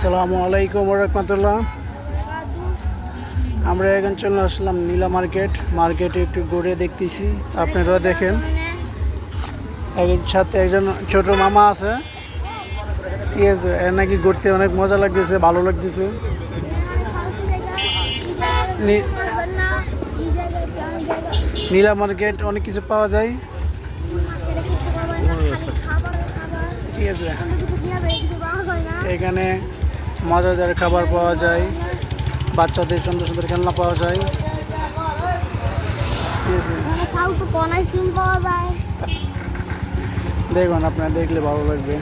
আসসালামু আলাইকুম রহমতুল্লাহ। আমরা এখন চলে আসলাম নীলা মার্কেট। মার্কেটে একটু ঘুরে দেখতেছি, আপনারা দেখেন। একজন সাথে একজন ছোট মামা আছে। ঠিক আছে, এর নাকি ঘুরতে অনেক মজা লাগতেছে, ভালো লাগতেছে। নীলা মার্কেট অনেক কিছু পাওয়া যায়। ঠিক আছে। এখানে মজাদার খাবার পাওয়া যায় বাচ্চাদের সুন্দর সুন্দর খেলনা পাওয়া যায়। যায়? দেখুন আপনারা দেখলে ভালো লাগবে।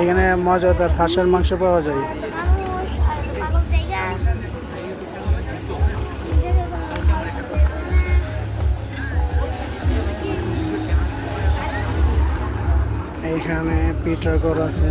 এখানে মজাদার হাঁসের মাংস পাওয়া যায়। এখানে পিটার করা আছে।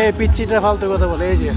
এই পিচ্ছিটা ফালতু কথা বলে এই যে।